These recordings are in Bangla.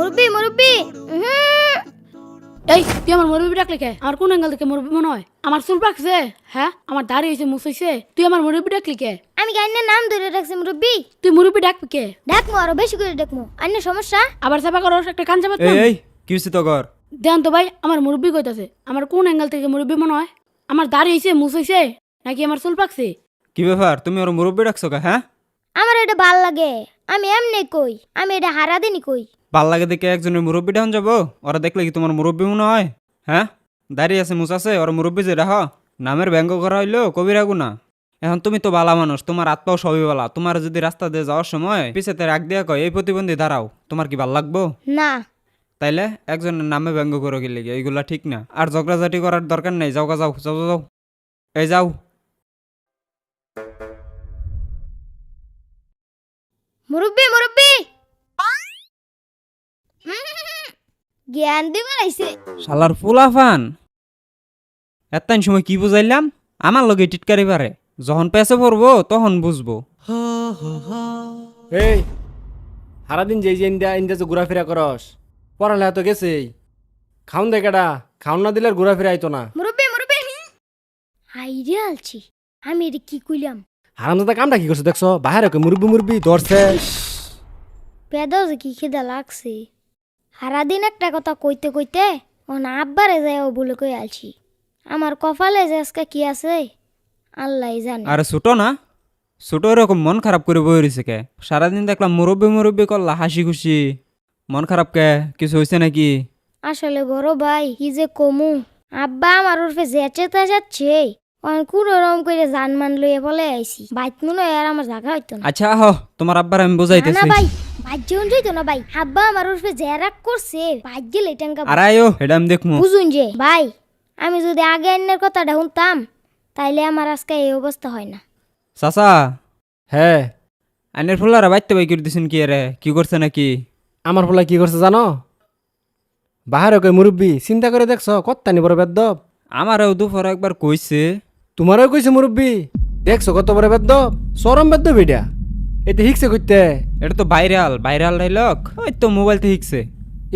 মুরব্বি মুরব্বি। এই তুই আমার মুরব্বী ডাকলে কে? আমার কোন অ্যাঙ্গেল থেকে মুরব্বী মনে হয়? আমার চুল পাকছে। হ্যাঁ? আমার দাড়ি হয়েছে মুছাইছে তুই আমার মুরব্বী ডাকলি কে? আমি গাইনের নাম ধরে রাখছি মুরব্বি। তুই মুরব্বী ডাকবি কে? ডাকমু আরও বেশি করে ডাকমু অন্য সমস্যা? আবার চাপা করো একটা কান চাপা এই এই কি হয়েছে তো কর দেন তো ভাই আমার মুরব্বী কইতাছে। আমার কোন অ্যাঙ্গেল থেকে মুরব্বী মনে হয়? আমার দাড়ি হয়েছে মুছাইছে নাকি আমার চুল পাকছে? কি ব্যাপার? তুমি ওর মুরব্বী ডাকছো কা হ্যাঁ? আমার এটা ভালো লাগে। আমি এমনি কই। আমি এটা হারা দিনই কই। ভালো লাগে দেখে একজনের মুরব্বী ডাউন যাব? ওরা দেখলে কি তোমার মুরব্বী মনে হয়? হ্যাঁ? দাঁড়িয়ে আছে মুছাছে ওর মুরব্বী যে রাহ। নামের ব্যঙ্গ করা হইল কবিরাগু না এখন তুমি তো বালা মানুষ তোমার আত্মাও সবই বালা। তোমার যদি রাস্তা দিয়ে যাওয়ার সময় পিছেতে রাগ দিয়া কয় এই প্রতিবন্ধী দাঁড়াও তোমার কি ভালো লাগবো? না। তাইলে একজনের নামে ব্যঙ্গ করে গেলে এইগুলা ঠিক না। আর ঝগড়াঝাটি করার দরকার নেই যাও যাও যাও, যাও। এই যাও। মুরব্বি মুরব্বি! জ্ঞান দিবার আইছে শালার ফুলাফান। এত্তান সময় কি বুঝাইলাম? আমার লগে টিটকারি পারে। যখন পেছে পড়ব তখন বুঝব। এই সারাদিন যেই যে ইন্ডিয়া ইন্ডিয়া যে ঘোরাফেরা করস পড়ালেখা তো গেছেই। খাউন দে কেডা খাউন না দিলে আর ঘোরাফেরা আইতো না। মুরব্বি মুরব্বি। হাইরে আলছি আমি এটা কি কইলাম? হারামদাদা কামটা কি করছে দেখছ? বাহির মুরব্বি মুরব্বি ধরছে। পেদাও যে কি খিদা লাগছে। সারাদিন একটা কথা কইতে কইতে ও না আব্বারে যায় ও বলে কই আলছি। আমার কপালে যে আজকে কি আছে আল্লাহ জানে। আরে ছোট না ছোট এরকম মন খারাপ করে বই রয়েছে কে? সারাদিন দেখলাম মুরব্বী মুরব্বী করলা হাসি খুশি। মন খারাপ কে? কিছু হয়েছে নাকি? আসলে বড় ভাই কি যে কমু। আব্বা আমার ওরফে যেচে তা যাচ্ছে। অন কোন রকম করে জান মান লইয়া বলে আইছি। বাইত মনে আর আমার জায়গা হইতো না। আচ্ছা আহ তোমার আব্বার আমি না, না বুঝাইতেছি ভাই বাইত যেমন যাইতো না ভাই। আব্বা আমার উর্ফে জেরাক করছে। বাইত গেলে টাঙ্কা আর আয়ো এটা দেখমু। বুঝুন যে ভাই আমি যদি আগে অন্যের কথাটা শুনতাম তাইলে আমার আজকে এই অবস্থা হয় না। চাচা হ্যাঁ আইনের ফুলারা বাইতে বাই করে দিছেন কি রে কি করছে নাকি? আমার ফলে কি করছে জানো? বাহির ওকে মুরব্বি চিন্তা করে দেখছ কত্তানি বড় বেদ্যপ আমারও দুপুর একবার কইছে তোমারও কইছে মুরব্বি দেখছ কত বড় বেদ্যপ চরম বেদ্যপ এটা। এটা হিকছে কইতে? এটা তো ভাইরাল ভাইরাল ডাইলগ ওই তো মোবাইল থেকে শিখছে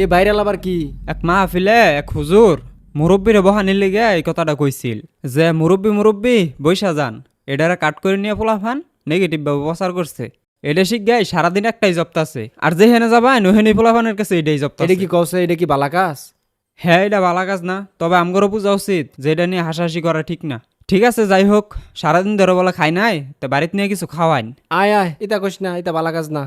এ ভাইরাল আবার কি? এক মাহফিলে এক হুজুর মুরব্বীর বহানির লেগে এই কথাটা কইছিল যে মুরব্বী মুরব্বী বৈশা যান। এটারে কাট করে নিয়ে পোলাফান নেগেটিভ ভাবে প্রচার করছে। এটা শিখ গাই সারাদিন একটাই জপ্তাছে আর যেখানে যাবা নোহেনি পোলাফানের কাছে এটাই এটা জপ্তাছে কি কওছে? এটা কি বালাকাস হ্যাঁ এটা ভালো কাজ না। তবে আমগরও বোঝা উচিত যে এটা নিয়ে হাসাহাসি করা ঠিক না। ঠিক আছে, যাই হোক, সারাদিন ধরে বলা খাই নাই, তো বাড়িতে নিয়ে কিছু খাওয়াইন। আয় আয় এটা কইস না এটা বালাকাস না।